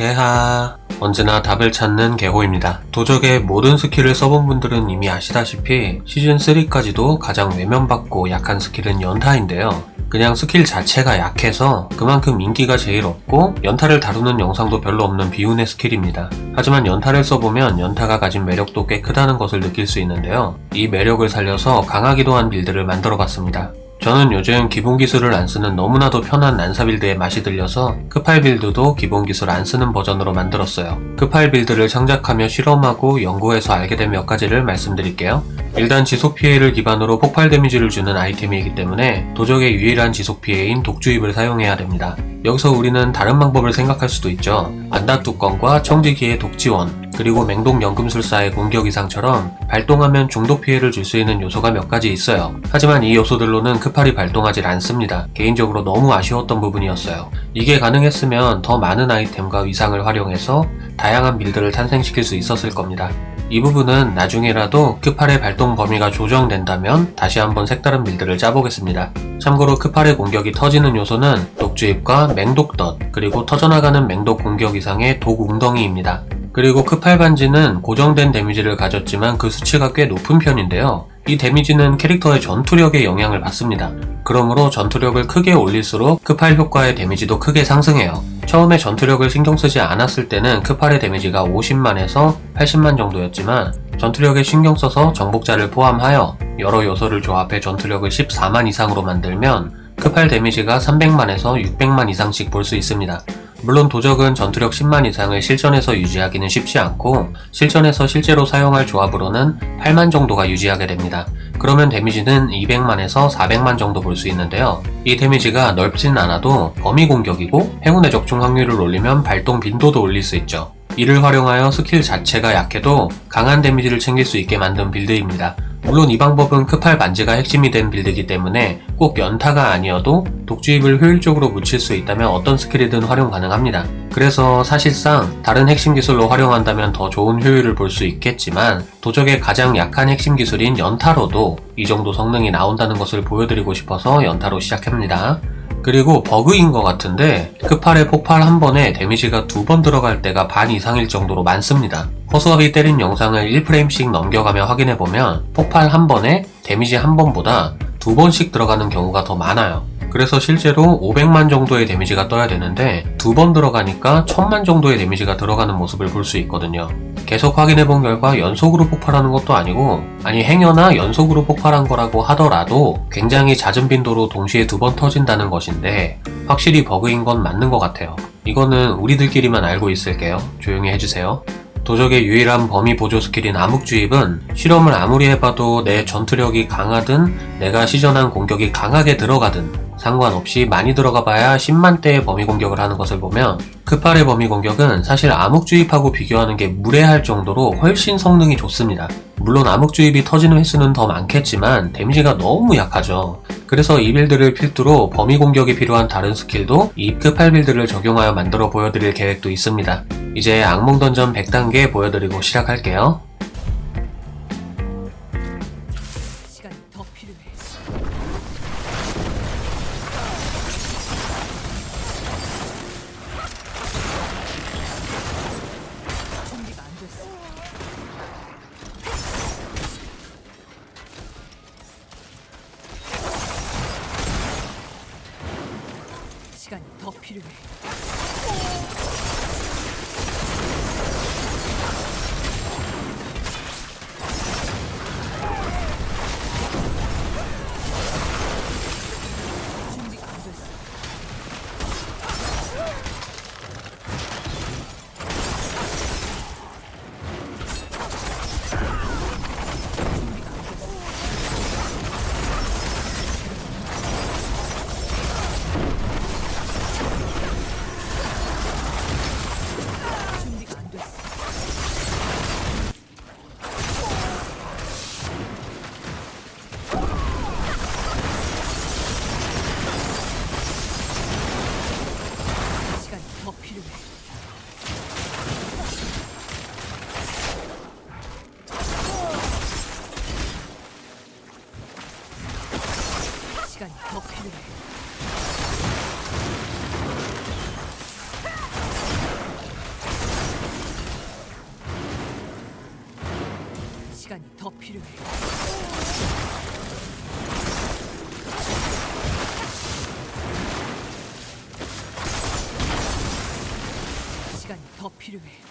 개하 언제나 답을 찾는 개호입니다. 도적의 모든 스킬을 써본 분들은 이미 아시다시피 시즌3까지도 가장 외면받고 약한 스킬은 연타인데요. 그냥 스킬 자체가 약해서 그만큼 인기가 제일 없고 연타를 다루는 영상도 별로 없는 비운의 스킬입니다. 하지만 연타를 써보면 연타가 가진 매력도 꽤 크다는 것을 느낄 수 있는데요. 이 매력을 살려서 강하기도 한 빌드를 만들어 봤습니다. 저는 요즘 기본 기술을 안 쓰는 너무나도 편한 난사 빌드에 맛이 들려서 크팔 빌드도 기본 기술 안 쓰는 버전으로 만들었어요. 크팔 빌드를 창작하며 실험하고 연구해서 알게 된 몇 가지를 말씀드릴게요. 일단 지속 피해를 기반으로 폭발 데미지를 주는 아이템이기 때문에 도적의 유일한 지속 피해인 독주입을 사용해야 됩니다. 여기서 우리는 다른 방법을 생각할 수도 있죠. 안다 뚜껑과 청지기의 독지원, 그리고 맹독 연금술사의 공격 이상처럼 발동하면 중독 피해를 줄 수 있는 요소가 몇 가지 있어요. 하지만 이 요소들로는 크팔이 발동하질 않습니다. 개인적으로 너무 아쉬웠던 부분이었어요. 이게 가능했으면 더 많은 아이템과 위상을 활용해서 다양한 빌드를 탄생시킬 수 있었을 겁니다. 이 부분은 나중에라도 크팔의 발동 범위가 조정된다면 다시 한번 색다른 빌드를 짜보겠습니다. 참고로 크팔의 공격이 터지는 요소는 독주입과 맹독덧, 그리고 터져나가는 맹독 공격 이상의 독 웅덩이입니다. 그리고 크팔 반지는 고정된 데미지를 가졌지만 그 수치가 꽤 높은 편인데요. 이 데미지는 캐릭터의 전투력에 영향을 받습니다. 그러므로 전투력을 크게 올릴수록 크팔 효과의 데미지도 크게 상승해요. 처음에 전투력을 신경 쓰지 않았을 때는 크팔의 데미지가 50만에서 80만 정도였지만 전투력에 신경 써서 정복자를 포함하여 여러 요소를 조합해 전투력을 14만 이상으로 만들면 크팔 데미지가 300만에서 600만 이상씩 볼 수 있습니다. 물론 도적은 전투력 10만 이상을 실전에서 유지하기는 쉽지 않고 실전에서 실제로 사용할 조합으로는 8만 정도가 유지하게 됩니다. 그러면 데미지는 200만에서 400만 정도 볼 수 있는데요. 이 데미지가 넓진 않아도 범위 공격이고 행운의 적중 확률을 올리면 발동 빈도도 올릴 수 있죠. 이를 활용하여 스킬 자체가 약해도 강한 데미지를 챙길 수 있게 만든 빌드입니다. 물론 이 방법은 크팔 반지가 핵심이 된 빌드이기 때문에 꼭 연타가 아니어도 독주입을 효율적으로 묻힐 수 있다면 어떤 스킬이든 활용 가능합니다. 그래서 사실상 다른 핵심 기술로 활용한다면 더 좋은 효율을 볼 수 있겠지만 도적의 가장 약한 핵심 기술인 연타로도 이 정도 성능이 나온다는 것을 보여드리고 싶어서 연타로 시작합니다. 그리고 버그인 것 같은데 크팔의 폭발 한 번에 데미지가 두 번 들어갈 때가 반 이상일 정도로 많습니다. 허수아비 때린 영상을 1프레임씩 넘겨가며 확인해보면 폭발 한 번에 데미지 한 번보다 두 번씩 들어가는 경우가 더 많아요. 그래서 실제로 500만 정도의 데미지가 떠야 되는데 두 번 들어가니까 1000만 정도의 데미지가 들어가는 모습을 볼 수 있거든요. 계속 확인해 본 결과 연속으로 폭발하는 것도 아니고 아니 행여나 연속으로 폭발한 거라고 하더라도 굉장히 잦은 빈도로 동시에 두 번 터진다는 것인데 확실히 버그인 건 맞는 것 같아요. 이거는 우리들끼리만 알고 있을게요. 조용히 해주세요. 도적의 유일한 범위 보조 스킬인 암흑 주입은 실험을 아무리 해봐도 내 전투력이 강하든 내가 시전한 공격이 강하게 들어가든 상관없이 많이 들어가 봐야 10만대의 범위 공격을 하는 것을 보면 크팔의 범위 공격은 사실 암흑주입하고 비교하는 게 무례할 정도로 훨씬 성능이 좋습니다. 물론 암흑주입이 터지는 횟수는 더 많겠지만 데미지가 너무 약하죠. 그래서 이 빌드를 필두로 범위 공격이 필요한 다른 스킬도 이 크팔 빌드를 적용하여 만들어 보여드릴 계획도 있습니다. 이제 악몽 던전 100단계 보여드리고 시작할게요. 시간이 더 더 필요해. 시간이 더 필요해. 시간이 더 필요해.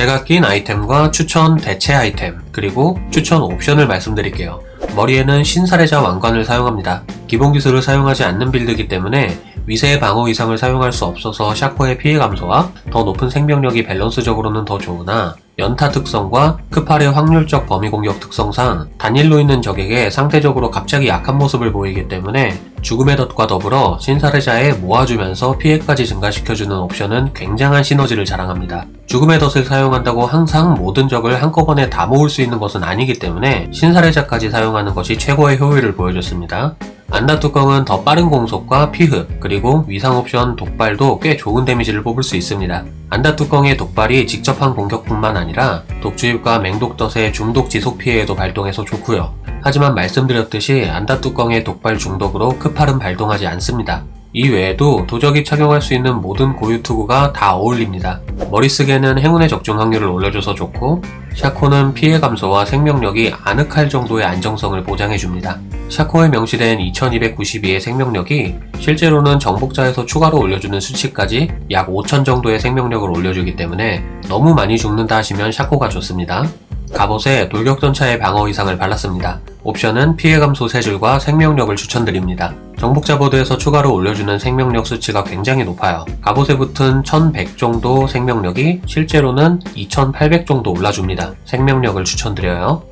제가 낀 아이템과 추천 대체 아이템, 그리고 추천 옵션을 말씀드릴게요. 머리에는 신사례자 왕관을 사용합니다. 기본 기술을 사용하지 않는 빌드이기 때문에 위세 방어 이상을 사용할 수 없어서 샤코의 피해 감소와 더 높은 생명력이 밸런스적으로는 더 좋으나 연타 특성과 크팔의 확률적 범위 공격 특성상 단일로 있는 적에게 상대적으로 갑자기 약한 모습을 보이기 때문에 죽음의 덫과 더불어 신사례자에 모아주면서 피해까지 증가시켜주는 옵션은 굉장한 시너지를 자랑합니다. 죽음의 덫을 사용한다고 항상 모든 적을 한꺼번에 다 모을 수 있는 것은 아니기 때문에 신사례자까지 사용하는 것이 최고의 효율을 보여줬습니다. 안다 뚜껑은 더 빠른 공속과 피흡, 그리고 위상 옵션 독발도 꽤 좋은 데미지를 뽑을 수 있습니다. 안다 뚜껑의 독발이 직접한 공격뿐만 아니라 독주입과 맹독덫의 중독 지속 피해에도 발동해서 좋고요. 하지만 말씀드렸듯이 안다 뚜껑의 독발 중독으로 크팔은 발동하지 않습니다. 이 외에도 도적이 착용할 수 있는 모든 고유 투구가 다 어울립니다. 머리쓰개는 행운의 적중 확률을 올려줘서 좋고 샤코는 피해 감소와 생명력이 아늑할 정도의 안정성을 보장해줍니다. 샤코에 명시된 2292의 생명력이 실제로는 정복자에서 추가로 올려주는 수치까지 약 5000 정도의 생명력을 올려주기 때문에 너무 많이 죽는다 하시면 샤코가 좋습니다. 갑옷에 돌격전차의 방어 이상을 발랐습니다. 옵션은 피해 감소 3줄과 생명력을 추천드립니다. 정복자 보드에서 추가로 올려주는 생명력 수치가 굉장히 높아요. 갑옷에 붙은 1100 정도 생명력이 실제로는 2800 정도 올라줍니다. 생명력을 추천드려요.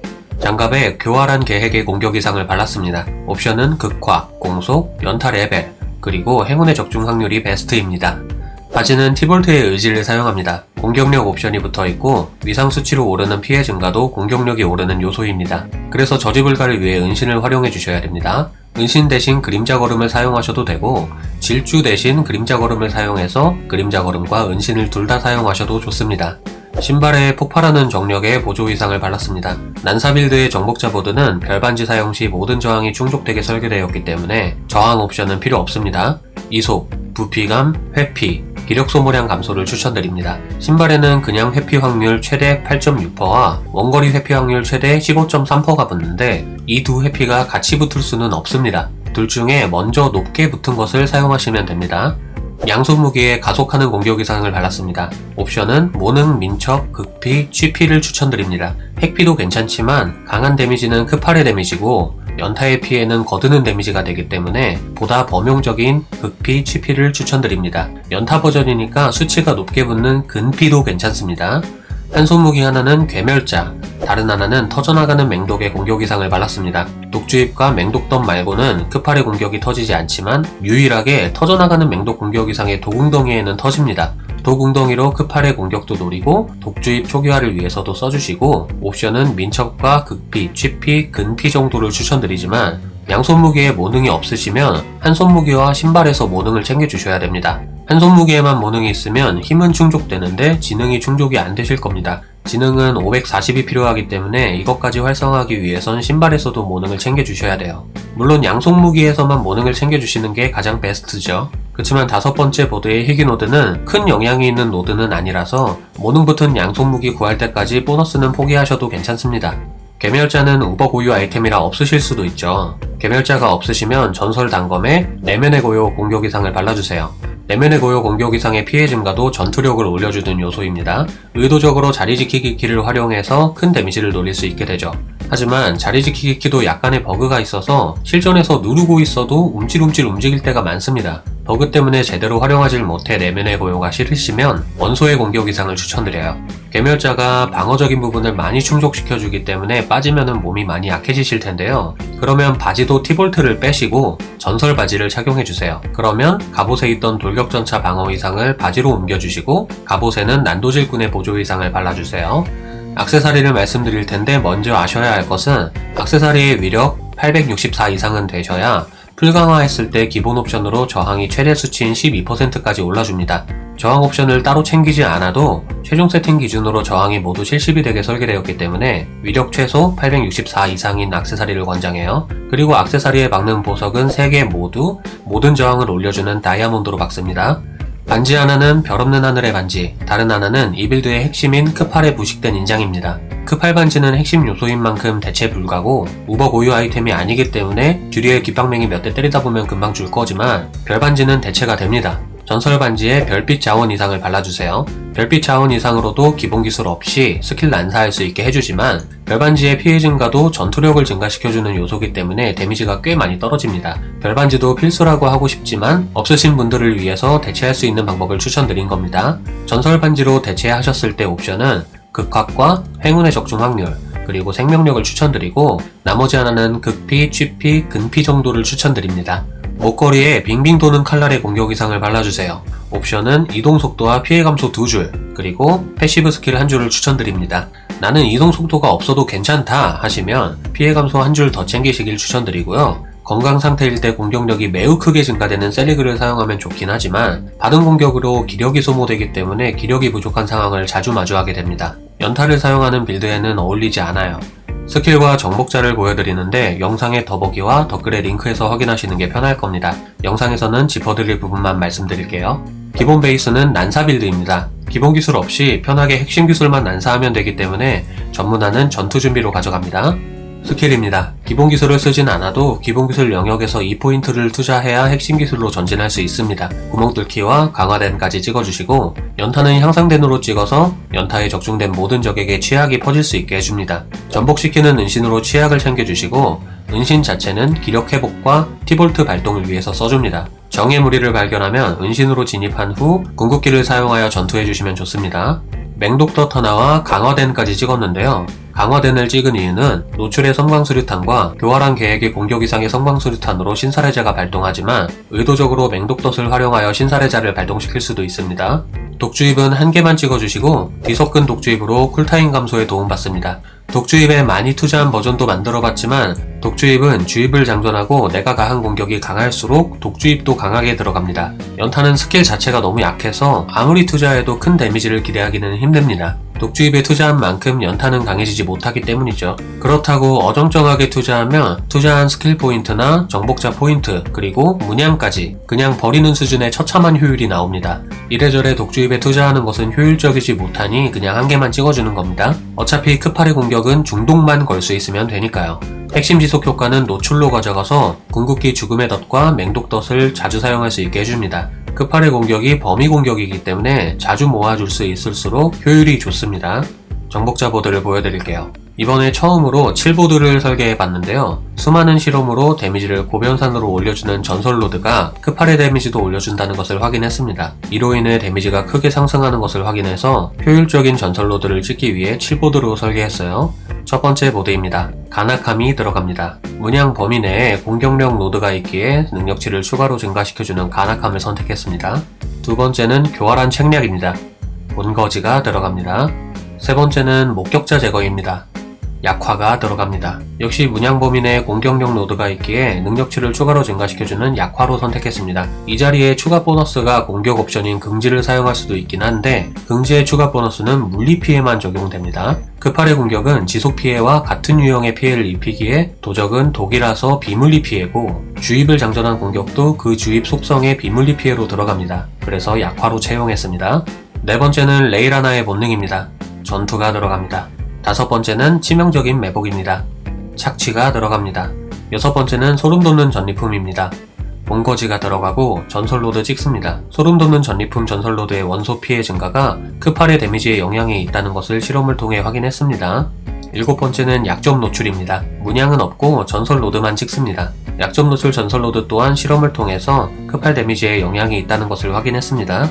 장갑에 교활한 계획의 공격 이상을 발랐습니다. 옵션은 극화, 공속, 연타 레벨, 그리고 행운의 적중 확률이 베스트입니다. 바지는 티볼트의 의지를 사용합니다. 공격력 옵션이 붙어 있고 위상 수치로 오르는 피해 증가도 공격력이 오르는 요소입니다. 그래서 저지 불가를 위해 은신을 활용해 주셔야 됩니다. 은신 대신 그림자 걸음을 사용하셔도 되고 질주 대신 그림자 걸음을 사용해서 그림자 걸음과 은신을 둘 다 사용하셔도 좋습니다. 신발에 폭발하는 정력의 보조 이상을 발랐습니다. 난사빌드의 정복자 보드는 별반지 사용 시 모든 저항이 충족되게 설계되었기 때문에 저항 옵션은 필요 없습니다. 이속, 부피감, 회피, 기력 소모량 감소를 추천드립니다. 신발에는 그냥 회피 확률 최대 8.6%와 원거리 회피 확률 최대 15.3%가 붙는데 이 두 회피가 같이 붙을 수는 없습니다. 둘 중에 먼저 높게 붙은 것을 사용하시면 됩니다. 양손 무기에 가속하는 공격 이상을 발랐습니다. 옵션은 모능, 민첩, 극피, 취피를 추천드립니다. 핵피도 괜찮지만 강한 데미지는 크팔의 데미지고 연타의 피해는 거드는 데미지가 되기 때문에 보다 범용적인 극피, 취피를 추천드립니다. 연타 버전이니까 수치가 높게 붙는 근피도 괜찮습니다. 한 손무기 하나는 괴멸자, 다른 하나는 터져나가는 맹독의 공격 이상을 발랐습니다. 독주입과 맹독덤 말고는 크팔의 공격이 터지지 않지만 유일하게 터져나가는 맹독 공격 이상의 도궁덩이에는 터집니다. 도궁덩이로 크팔의 공격도 노리고 독주입 초기화를 위해서도 써주시고 옵션은 민첩과 극피, 취피, 근피 정도를 추천드리지만 양손 무기에 모능이 없으시면 한 손 무기와 신발에서 모능을 챙겨주셔야 됩니다. 한 손 무기에만 모능이 있으면 힘은 충족되는데 지능이 충족이 안 되실 겁니다. 지능은 540이 필요하기 때문에 이것까지 활성화하기 위해선 신발에서도 모능을 챙겨주셔야 돼요. 물론 양손 무기에서만 모능을 챙겨주시는 게 가장 베스트죠. 그렇지만 다섯 번째 보드의 희귀 노드는 큰 영향이 있는 노드는 아니라서 모능 붙은 양손 무기 구할 때까지 보너스는 포기하셔도 괜찮습니다. 개멸자는 우버 고유 아이템이라 없으실 수도 있죠. 개멸자가 없으시면 전설 단검에 내면의 고요 공격 이상을 발라주세요. 내면의 고요 공격 이상의 피해 증가도 전투력을 올려주는 요소입니다. 의도적으로 자리 지키기 키를 활용해서 큰 데미지를 노릴 수 있게 되죠. 하지만 자리 지키기 키도 약간의 버그가 있어서 실전에서 누르고 있어도 움찔움찔 움직일 때가 많습니다. 버그 때문에 제대로 활용하질 못해 내면의 고요가 싫으시면 원소의 공격 이상을 추천드려요. 개멸자가 방어적인 부분을 많이 충족시켜주기 때문에 빠지면은 몸이 많이 약해지실 텐데요. 그러면 바지도 티볼트를 빼시고 전설 바지를 착용해주세요. 그러면 갑옷에 있던 돌격전차 방어 이상을 바지로 옮겨주시고 갑옷에는 난도질꾼의 보조 이상을 발라주세요. 악세사리를 말씀드릴 텐데 먼저 아셔야 할 것은 악세사리의 위력 864 이상은 되셔야 풀강화했을 때 기본 옵션으로 저항이 최대 수치인 12%까지 올라줍니다. 저항 옵션을 따로 챙기지 않아도 최종 세팅 기준으로 저항이 모두 70이 되게 설계되었기 때문에 위력 최소 864 이상인 악세사리를 권장해요. 그리고 악세사리에 박는 보석은 3개 모두 모든 저항을 올려주는 다이아몬드로 박습니다. 반지 하나는 별 없는 하늘의 반지, 다른 하나는 이 빌드의 핵심인 크팔에 부식된 인장입니다. 크팔 반지는 핵심 요소인 만큼 대체 불가고 우버 고유 아이템이 아니기 때문에 주리엘 깃방맹이 몇 대 때리다 보면 금방 줄 거지만 별 반지는 대체가 됩니다. 전설 반지에 별빛 자원 이상을 발라주세요. 별빛 자원 이상으로도 기본 기술 없이 스킬 난사할 수 있게 해주지만 별반지의 피해 증가도 전투력을 증가시켜주는 요소기 때문에 데미지가 꽤 많이 떨어집니다. 별반지도 필수라고 하고 싶지만 없으신 분들을 위해서 대체할 수 있는 방법을 추천드린 겁니다. 전설 반지로 대체하셨을 때 옵션은 극학과 행운의 적중 확률, 그리고 생명력을 추천드리고 나머지 하나는 극피, 취피, 근피 정도를 추천드립니다. 목걸이에 빙빙 도는 칼날의 공격 이상을 발라주세요. 옵션은 이동 속도와 피해 감소 2줄, 그리고 패시브 스킬 한 줄을 추천드립니다. 나는 이동 속도가 없어도 괜찮다 하시면 피해 감소 한줄더 챙기시길 추천드리고요. 건강 상태일 때 공격력이 매우 크게 증가되는 셀리그를 사용하면 좋긴 하지만 받은 공격으로 기력이 소모되기 때문에 기력이 부족한 상황을 자주 마주하게 됩니다. 연타를 사용하는 빌드에는 어울리지 않아요. 스킬과 정복자를 보여드리는데 영상의 더보기와 댓글의 링크에서 확인하시는 게 편할 겁니다. 영상에서는 짚어드릴 부분만 말씀드릴게요. 기본 베이스는 난사 빌드입니다. 기본 기술 없이 편하게 핵심 기술만 난사하면 되기 때문에 전문화는 전투 준비로 가져갑니다. 스킬입니다. 기본 기술을 쓰진 않아도 기본 기술 영역에서 2포인트를 투자해야 핵심 기술로 전진할 수 있습니다. 구멍 뚫기와 강화된까지 찍어주시고 연타는 향상된으로 찍어서 연타에 적중된 모든 적에게 취약이 퍼질 수 있게 해줍니다. 전복시키는 은신으로 취약을 챙겨주시고 은신 자체는 기력 회복과 티볼트 발동을 위해서 써줍니다. 정의 무리를 발견하면 은신으로 진입한 후 궁극기를 사용하여 전투해주시면 좋습니다. 맹독더 터나와 강화된까지 찍었는데요. 강화된을 찍은 이유는 노출의 성광수류탄과 교활한 계획의 공격 이상의 성광수류탄으로 신사례자가 발동하지만 의도적으로 맹독덫을 활용하여 신사례자를 발동시킬 수도 있습니다. 독주입은 한 개만 찍어주시고 뒤섞은 독주입으로 쿨타임 감소에 도움받습니다. 독주입에 많이 투자한 버전도 만들어봤지만 독주입은 주입을 장전하고 내가 가한 공격이 강할수록 독주입도 강하게 들어갑니다. 연타는 스킬 자체가 너무 약해서 아무리 투자해도 큰 데미지를 기대하기는 힘듭니다. 독주입에 투자한 만큼 연타는 강해지지 못하기 때문이죠. 그렇다고 어정쩡하게 투자하면 투자한 스킬 포인트나 정복자 포인트 그리고 문양까지 그냥 버리는 수준의 처참한 효율이 나옵니다. 이래저래 독주입에 투자하는 것은 효율적이지 못하니 그냥 한 개만 찍어주는 겁니다. 어차피 크팔의 공격은 중독만 걸 수 있으면 되니까요. 핵심 지속 효과는 노출로 가져가서 궁극기 죽음의 덫과 맹독 덫을 자주 사용할 수 있게 해줍니다. 크팔의 공격이 범위 공격이기 때문에 자주 모아줄 수 있을수록 효율이 좋습니다. 정복자 보드를 보여드릴게요. 이번에 처음으로 7보드를 설계해 봤는데요. 수많은 실험으로 데미지를 고변산으로 올려주는 전설 로드가 크팔의 데미지도 올려준다는 것을 확인했습니다. 이로 인해 데미지가 크게 상승하는 것을 확인해서 효율적인 전설 로드를 찍기 위해 7보드로 설계했어요. 첫 번째 보드입니다. 가나캄이 들어갑니다. 문양 범위 내에 공격력 노드가 있기에 능력치를 추가로 증가시켜주는 가나캄을 선택했습니다. 두 번째는 교활한 책략입니다. 본거지가 들어갑니다. 세 번째는 목격자 제거입니다. 약화가 들어갑니다. 역시 문양범인의 공격력 노드가 있기에 능력치를 추가로 증가시켜주는 약화로 선택했습니다. 이 자리에 추가 보너스가 공격 옵션인 긍지를 사용할 수도 있긴 한데 긍지의 추가 보너스는 물리 피해만 적용됩니다. 급할의 공격은 지속 피해와 같은 유형의 피해를 입히기에 도적은 독이라서 비물리 피해고 주입을 장전한 공격도 그 주입 속성의 비물리 피해로 들어갑니다. 그래서 약화로 채용했습니다. 네 번째는 레이라나의 본능입니다. 전투가 들어갑니다. 다섯 번째는 치명적인 매복입니다. 착취가 들어갑니다. 여섯 번째는 소름 돋는 전리품입니다. 본거지가 들어가고 전설로드 찍습니다. 소름 돋는 전리품 전설로드의 원소 피해 증가가 크팔의 데미지에 영향이 있다는 것을 실험을 통해 확인했습니다. 일곱 번째는 약점 노출입니다. 문양은 없고 전설 로드만 찍습니다. 약점 노출 전설 로드 또한 실험을 통해서 크팔 데미지에 영향이 있다는 것을 확인했습니다.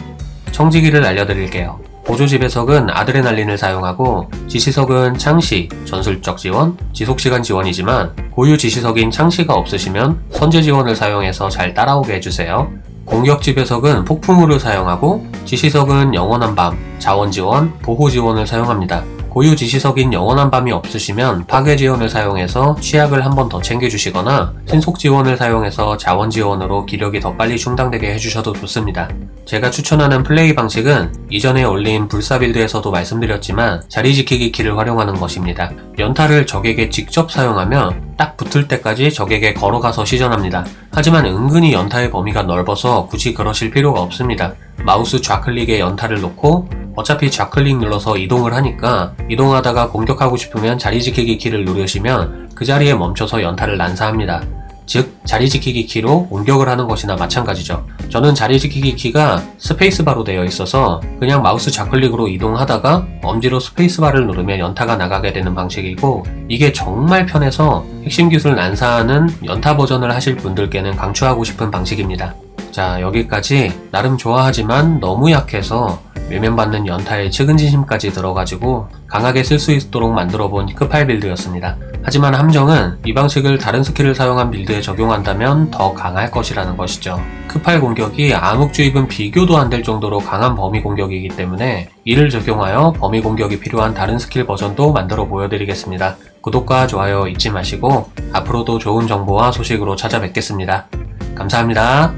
청지기를 알려드릴게요. 보조지배석은 아드레날린을 사용하고 지시석은 창시, 전술적 지원, 지속시간 지원이지만 고유 지시석인 창시가 없으시면 선제 지원을 사용해서 잘 따라오게 해주세요. 공격 지배석은 폭풍우를 사용하고 지시석은 영원한 밤, 자원 지원, 보호 지원을 사용합니다. 고유 지시석인 영원한 밤이 없으시면 파괴 지원을 사용해서 취약을 한 번 더 챙겨주시거나 신속 지원을 사용해서 자원 지원으로 기력이 더 빨리 충당되게 해주셔도 좋습니다. 제가 추천하는 플레이 방식은 이전에 올린 불사 빌드에서도 말씀드렸지만 자리 지키기 키를 활용하는 것입니다. 연타를 적에게 직접 사용하면 딱 붙을 때까지 적에게 걸어가서 시전합니다. 하지만 은근히 연타의 범위가 넓어서 굳이 그러실 필요가 없습니다. 마우스 좌클릭에 연타를 놓고 어차피 좌클릭 눌러서 이동을 하니까 이동하다가 공격하고 싶으면 자리 지키기 키를 누르시면 그 자리에 멈춰서 연타를 난사합니다. 즉 자리 지키기 키로 공격을 하는 것이나 마찬가지죠. 저는 자리 지키기 키가 스페이스바로 되어 있어서 그냥 마우스 좌클릭으로 이동하다가 엄지로 스페이스바를 누르면 연타가 나가게 되는 방식이고 이게 정말 편해서 핵심 기술 난사하는 연타 버전을 하실 분들께는 강추하고 싶은 방식입니다. 자 여기까지 나름 좋아하지만 너무 약해서 외면받는 연타의 측은지심까지 들어가지고 강하게 쓸 수 있도록 만들어본 크팔 빌드였습니다. 하지만 함정은 이 방식을 다른 스킬을 사용한 빌드에 적용한다면 더 강할 것이라는 것이죠. 크팔 공격이 암흑주입은 비교도 안 될 정도로 강한 범위 공격이기 때문에 이를 적용하여 범위 공격이 필요한 다른 스킬 버전도 만들어 보여드리겠습니다. 구독과 좋아요 잊지 마시고 앞으로도 좋은 정보와 소식으로 찾아뵙겠습니다. 감사합니다.